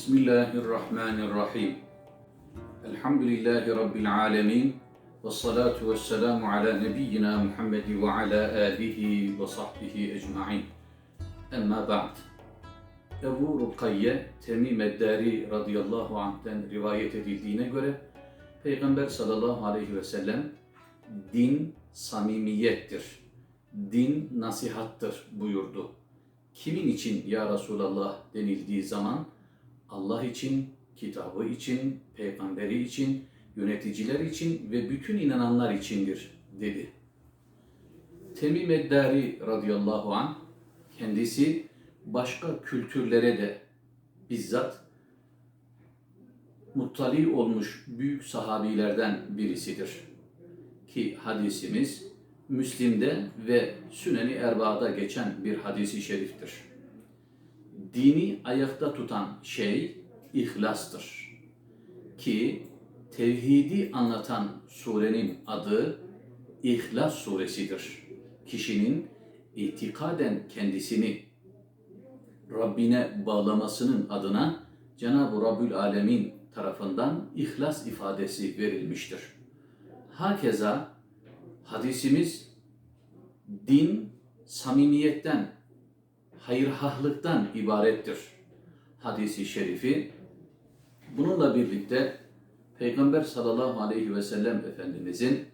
Bismillahirrahmanirrahim. Elhamdülillahi Rabbil alemin. Ve salatu ve selamu ala nebiyyina Muhammed ve ala alihi ve sahbihi ecma'in. Emma ba'd. Ebu Rukayye Temim Eddari radıyallahu anh'ten rivayet edildiğine göre Peygamber sallallahu aleyhi ve sellem din samimiyettir. Din nasihattır buyurdu. Kimin için ya Resulallah denildiği zaman Allah için, kitabı için, peygamberi için, yöneticiler için ve bütün inananlar içindir dedi. Temim Eddari radıyallahu anh kendisi başka kültürlere de bizzat muttali olmuş büyük sahabilerden birisidir. Ki hadisimiz Müslim'de ve Süneni Erba'da geçen bir hadisi şeriftir. Dini ayakta tutan şey ihlastır. Ki tevhidi anlatan surenin adı İhlas suresidir. Kişinin itikaden kendisini Rabbine bağlamasının adına Cenab-ı Rabbül Alemin tarafından ihlas ifadesi verilmiştir. Hakeza hadisimiz din samimiyetten, hayırhahlıktan ibarettir. Hadisi şerifi bununla birlikte Peygamber sallallahu aleyhi ve sellem Efendimizin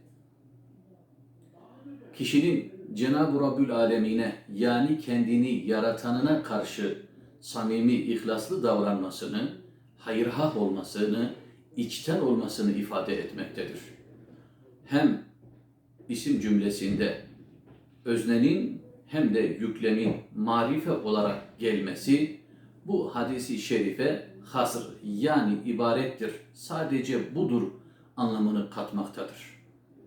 kişinin Cenab-ı Rabbül Alemine yani kendini yaratanına karşı samimi, ihlaslı davranmasını, hayırhah olmasını, içten olmasını ifade etmektedir. Hem isim cümlesinde öznenin hem de yüklemin marife olarak gelmesi bu hadisi şerife hasır yani ibarettir. Sadece budur anlamını katmaktadır.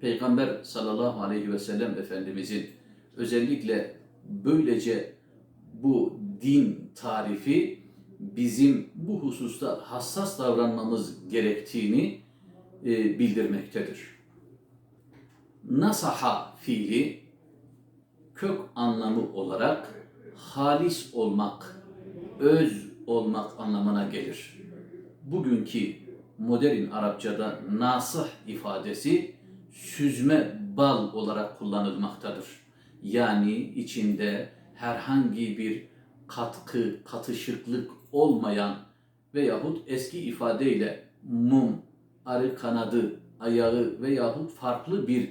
Peygamber sallallahu aleyhi ve sellem Efendimizin özellikle böylece bu din tarifi bizim bu hususta hassas davranmamız gerektiğini e, bildirmektedir. Nasaha fiili kök anlamı olarak halis olmak, öz olmak anlamına gelir. Bugünkü modern Arapçada nasih ifadesi süzme bal olarak kullanılmaktadır. Yani içinde herhangi bir katkı, katışıklık olmayan veyahut eski ifadeyle mum, arı kanadı, ayağı veyahut farklı bir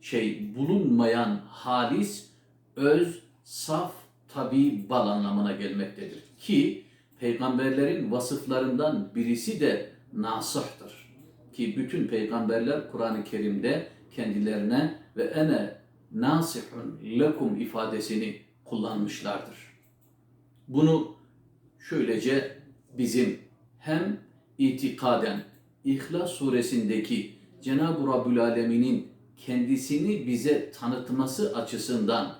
şey bulunmayan halis, öz, saf, tabi bal anlamına gelmektedir. Ki peygamberlerin vasıflarından birisi de nasıhtır. Ki bütün peygamberler Kur'an-ı Kerim'de kendilerine ve ene nasihun lekum ifadesini kullanmışlardır. Bunu şöylece bizim hem itikaden İhlas suresindeki Cenab-ı Rabbül Alemin'in kendisini bize tanıtması açısından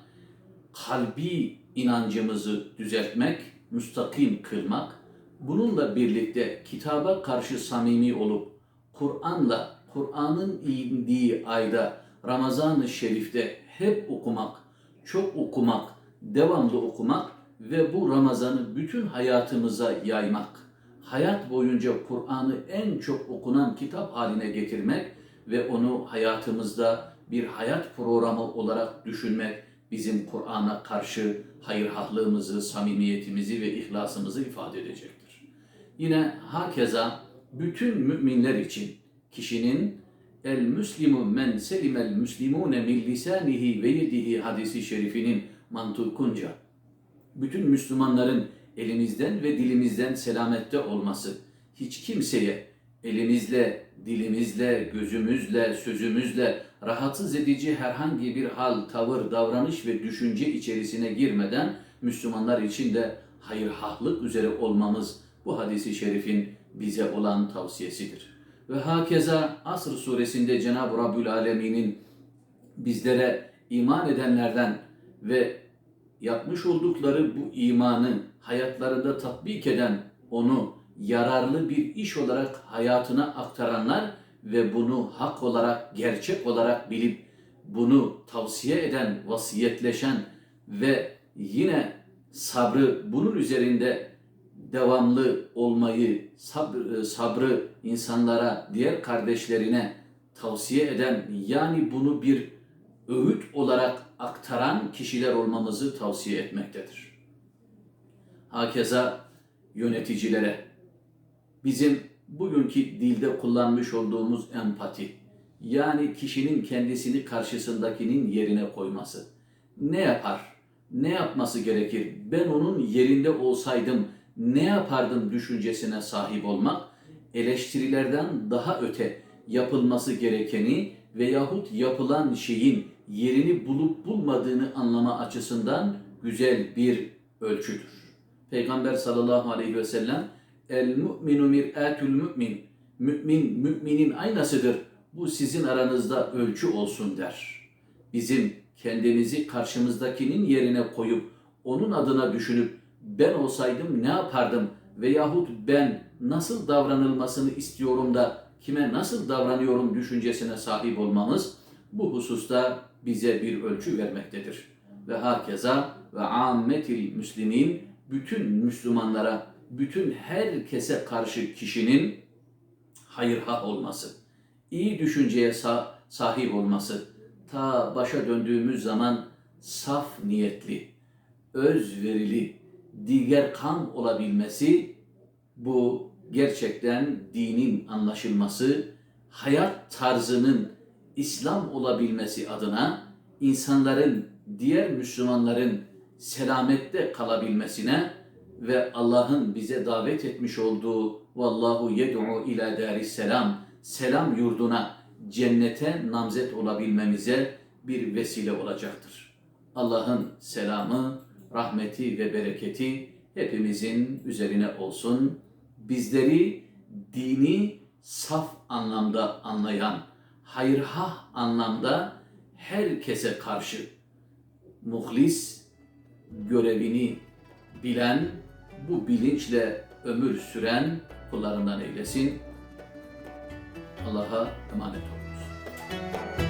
kalbi inancımızı düzeltmek, müstakim kılmak, bununla birlikte kitaba karşı samimi olup Kur'an'la, Kur'an'ın indiği ayda Ramazan-ı Şerif'te hep okumak, çok okumak, devamlı okumak ve bu Ramazan'ı bütün hayatımıza yaymak, hayat boyunca Kur'an'ı en çok okunan kitap haline getirmek ve onu hayatımızda bir hayat programı olarak düşünmek bizim Kur'an'a karşı hayırhahlığımızı, samimiyetimizi ve ihlasımızı ifade edecektir. Yine hakeza bütün müminler için kişinin el müslimu men selimel müslimune min lisanihi ve yedihi hadisi şerifinin mantukunca bütün Müslümanların elimizden ve dilimizden selamette olması hiç kimseye elimizle, dilimizle, gözümüzle, sözümüzle rahatsız edici herhangi bir hal, tavır, davranış ve düşünce içerisine girmeden Müslümanlar için de hayırhahlık üzere olmamız bu hadisi şerifin bize olan tavsiyesidir. Ve hakeza Asr suresinde Cenab-ı Rabbül Alemin'in bizlere iman edenlerden ve yapmış oldukları bu imanı hayatlarında tatbik eden, onu yararlı bir iş olarak hayatına aktaranlar ve bunu hak olarak, gerçek olarak bilip bunu tavsiye eden, vasiyetleşen ve yine sabrı bunun üzerinde devamlı olmayı, sabr, sabrı insanlara, diğer kardeşlerine tavsiye eden, yani bunu bir öğüt olarak aktaran kişiler olmamızı tavsiye etmektedir. Hakeza yöneticilere, bizim bugünkü dilde kullanmış olduğumuz empati, yani kişinin kendisini karşısındakinin yerine koyması. Ne yapar? Ne yapması gerekir? Ben onun yerinde olsaydım ne yapardım düşüncesine sahip olmak, eleştirilerden daha öte yapılması gerekeni veyahut yapılan şeyin yerini bulup bulmadığını anlama açısından güzel bir ölçüdür. Peygamber sallallahu aleyhi ve sellem el mu'minu mir'atul mümin. Mümin müminin aynasıdır. Bu sizin aranızda ölçü olsun der. Bizim kendimizi karşımızdakinin yerine koyup onun adına düşünüp ben olsaydım ne yapardım veyahut ben nasıl davranılmasını istiyorum da kime nasıl davranıyorum düşüncesine sahip olmamız bu hususta bize bir ölçü vermektedir. Ve hakeza ve ammetil müslimin bütün Müslümanlara, bütün herkese karşı kişinin hayırha olması, iyi düşünceye sa- sahip olması, ta başa döndüğümüz zaman saf niyetli, özverili, diğer kan olabilmesi bu gerçekten dinin anlaşılması, hayat tarzının İslam olabilmesi adına insanların, diğer Müslümanların selamette kalabilmesine ve Allah'ın bize davet etmiş olduğu vallahu yed'u ila daris selam selam yurduna cennete namzet olabilmemize bir vesile olacaktır. Allah'ın selamı, rahmeti ve bereketi hepimizin üzerine olsun. Bizleri dini saf anlamda anlayan, hayırhah anlamda herkese karşı muhlis görevini bilen, bu bilinçle ömür süren kullarından eylesin. Allah'a emanet olunuz.